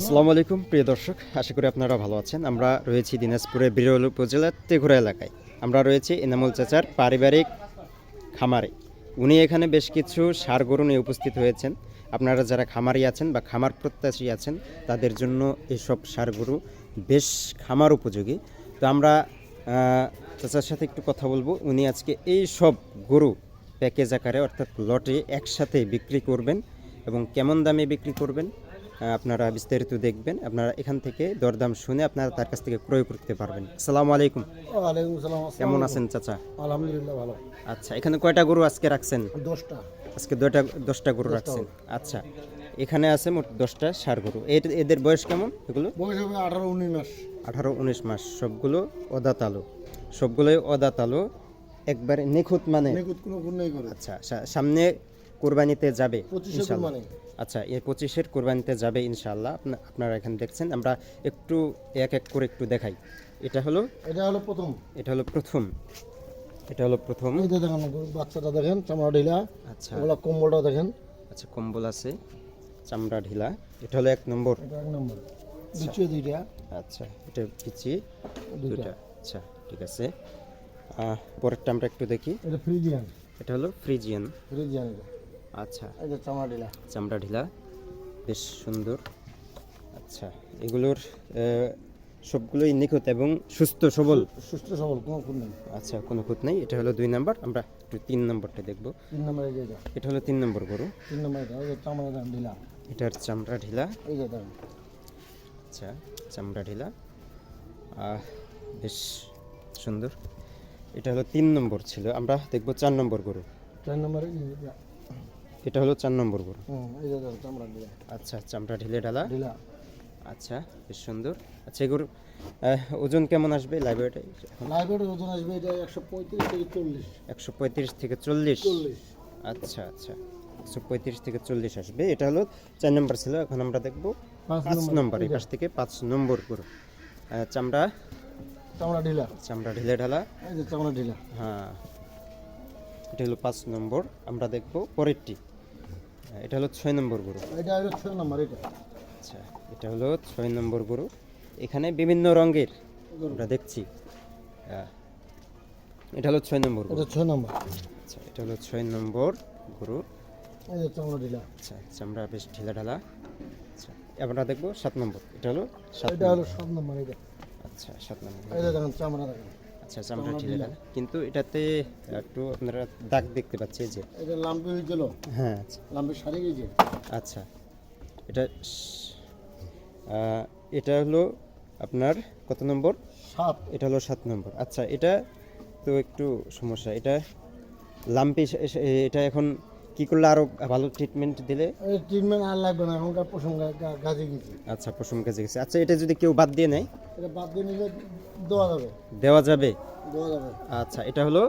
আসসালামু আলাইকুম, প্রিয় দর্শক। আশা করি আপনারা ভালো আছেন। আমরা রয়েছি দিনাজপুরের বিরল উপজেলার তেঘুরা এলাকায়। আমরা রয়েছি এনামুল চাচার পারিবারিক খামারে। উনি এখানে বেশ কিছু সার গরু নিয়ে উপস্থিত হয়েছেন। আপনারা যারা খামারি আছেন বা খামার প্রত্যাশী আছেন, তাদের জন্য এসব সার গরু বেশ খামার উপযোগী। তো আমরা চাচার সাথে একটু কথা বলব। উনি আজকে এই সব গরু প্যাকেজ আকারে, অর্থাৎ লটে একসাথে বিক্রি করবেন এবং কেমন দামে বিক্রি করবেন? আপনারা বিস্তারিত দেখবেন। আপনারা এখান থেকে দরদাম শুনে আপনারা তার কাছ থেকে ক্রয় করতে পারবেন। আসসালামু আলাইকুম। ওয়ালাইকুম সালাম কেমন আছেন চাচা? আলহামদুলিল্লাহ ভালো। আচ্ছা এখানে কয়টা গরু আজকে রাখছেন? দশটা। আজকে দুইটা দশটা গরু রাখছেন। আচ্ছা এখানে আছে মোট দশটা সার গরু। এদের বয়স কেমন এগুলো? বয়স হবে আঠারো উনিশ মাস। আঠারো উনিশ মাস। সবগুলো অদাতালো সবগুলোই অদাতালো একবারে নিখুঁত মানে? আচ্ছা সামনে কোরবানিতে যাবে ইনশাল্লাহ। আচ্ছা এই পঁচিশের কোরবানিতে যাবে ইনশাল্লাহ আপনারা এখানে দেখছেন আমরা একটু এক এক করে একটু দেখাই। এটা হলো এটা হলো প্রথম। এটা হলো প্রথম। এটা হলো প্রথম। এই দেখেন বাচ্চাটা দেখেন চামড়া ঢিলা। আচ্ছা। ওগুলা কম্বলটা দেখেন। আচ্ছা কম্বল আছে। চামড়া ঢিলা। এটা হলো এক নম্বর। এটা এক নম্বর। দ্বিতীয় দুইটা। আচ্ছা এটা পিচি দুইটা। আচ্ছা ঠিক আছে। পরেরটা আমরা একটু দেখি। এটা ফ্রিজিয়ান। এটা হলো ফ্রিজিয়ান। ফ্রিজিয়ান আচ্ছা। এই যে চামড়া ঢিলা চামড়া ঢিলা বেশ সুন্দর। আচ্ছা এগুলোর সবগুলোই নিখুঁত এবং সুস্থ সবল? সুস্থ সবল কোনো গুণ নেই। আচ্ছা কোনো খুঁত নেই। এটা হলো দুই নাম্বার। আমরা একটু তিন নম্বরটা দেখব। তিন নম্বর এই যে এটা। হলো তিন নম্বর গরু। তিন নম্বর এটা এই চামড়া ঢিলা এটার চামড়া ঢিলা এই যে আচ্ছা চামড়া ঢিলা বেশ সুন্দর। এটা হলো তিন নম্বর ছিল। আমরা দেখব চার নম্বর গরু। চার নম্বর এটা। হলো চার নম্বর গরু। চামড়া ঢিলা। আচ্ছা চামড়া ঢিলে ডালা ঢিলা। আচ্ছা বেশ সুন্দর। আচ্ছা এগুলোর ওজন কেমন আসবে লাইব্রেরিটাই লাইব্রেরির ওজন আসবে এটা একশো পঁয়ত্রিশ থেকে চল্লিশ। একশো পঁয়ত্রিশ থেকে চল্লিশ? আচ্ছা আচ্ছা একশো পঁয়ত্রিশ থেকে চল্লিশ আসবে। এটা হলো চার নম্বর ছিল এখন আমরা দেখব পাঁচ নম্বর এই পাশ থেকে পাঁচ নম্বর গরু। চামড়া? চামড়া ঢিলা। চামড়া ঢিলে ঢালা। চামড়া ঢিলা। হ্যাঁ এটা হলো পাঁচ নম্বর। আমরা দেখব পরেরটি। এটা হলো ছয় নম্বর গরু। এটা হলো ছয় নম্বর এটা। আচ্ছা এটা হলো ছয় নম্বর গরু। এখানে বিভিন্ন রঙের আমরা দেখছি। আহ, এটা হলো ছয় নম্বর এটা ছয় নম্বর। আচ্ছা এটা হলো ছয় নম্বর গরু। চামড়া ঢিলা। আচ্ছা চামড়া বেশ ঢিলা ঢালা। আচ্ছা আমরা দেখব সাত নম্বর। এটা হলো সাত এটা হলো সাত নম্বর এটা। আচ্ছা সাত নম্বর। দেখেন চামড়া দেখেন। আচ্ছা চামড়া ঢিলা কিন্তু এটাতে একটু আপনারা দাগ দেখতে পাচ্ছি যে। এটা লাম্পি হয়েছিল হ্যাঁ আচ্ছা। লাম্পি সারি গেছে। আচ্ছা। এটা এটা হলো আপনার কত নম্বর? সাত। এটা হলো সাত নম্বর। আচ্ছা এটা তো একটু সমস্যা। এটা লাম্পি এটা এখন কি করলে আরও ভালো ট্রিটমেন্ট দিলে? ট্রিটমেন্ট আর লাগবে না এখনকার প্রসঙ্গ গাছে গেছে। আচ্ছা পশম কাজে গেছে। আচ্ছা এটা যদি কেউ বাদ দিয়ে নেয়? এটা বাদ দিয়ে নিলে দেওয়া যাবে। দেওয়া যাবে? দেওয়া যাবে। আচ্ছা এটা হলো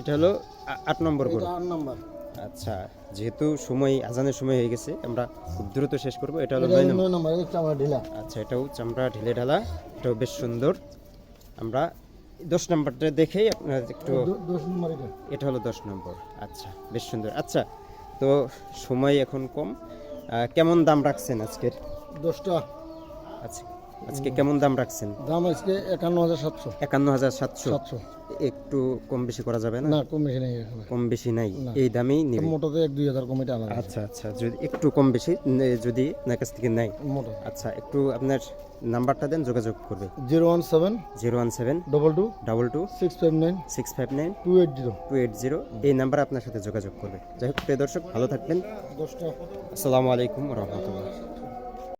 এটা হলো আট নম্বর গরু। আট নম্বর। আচ্ছা যেহেতু সময় আজানের সময় হয়ে গেছে আমরা খুব দ্রুত শেষ করব। এটা হলো নয় নম্বর। চামড়া ঢিলা। আচ্ছা এটাও চামড়া ঢিলে ঢালা এটাও বেশ সুন্দর। আমরা দশ নম্বরটা দেখেই আপনার একটু নম্বর এটা। এটা হলো দশ নম্বর। আচ্ছা বেশ সুন্দর। আচ্ছা তো সময় এখন কম। কেমন দাম রাখছেন আজকের? দশটা। আচ্ছা আজকে কেমন দাম রাখছেন? দাম আজকে একান্ন হাজার সাতশো। একান্ন হাজার সাতশো। সাতশো। একটু কম বেশি করা যাবে না? না কম বেশি নেই কম বেশি নাই। এই দামেই নিবে। মোটাতে এক দুই হাজার কমিটি আলাদা। আচ্ছা আচ্ছা যদি একটু কম বেশি যদি আপনার কাছ থেকে নেয়। মোটা আচ্ছা একটু আপনার নাম্বারটা দেন যোগাযোগ করবে। Zero one seven zero one seven double two double two six five nine six five nine two eight zero. Two eight zero. এই নাম্বারে আপনার সাথে যোগাযোগ করবে। যাই হোক প্রিয় দর্শক ভালো থাকবেন। দশটা। আসসালামু আলাইকুম রহমতুল্লাহ।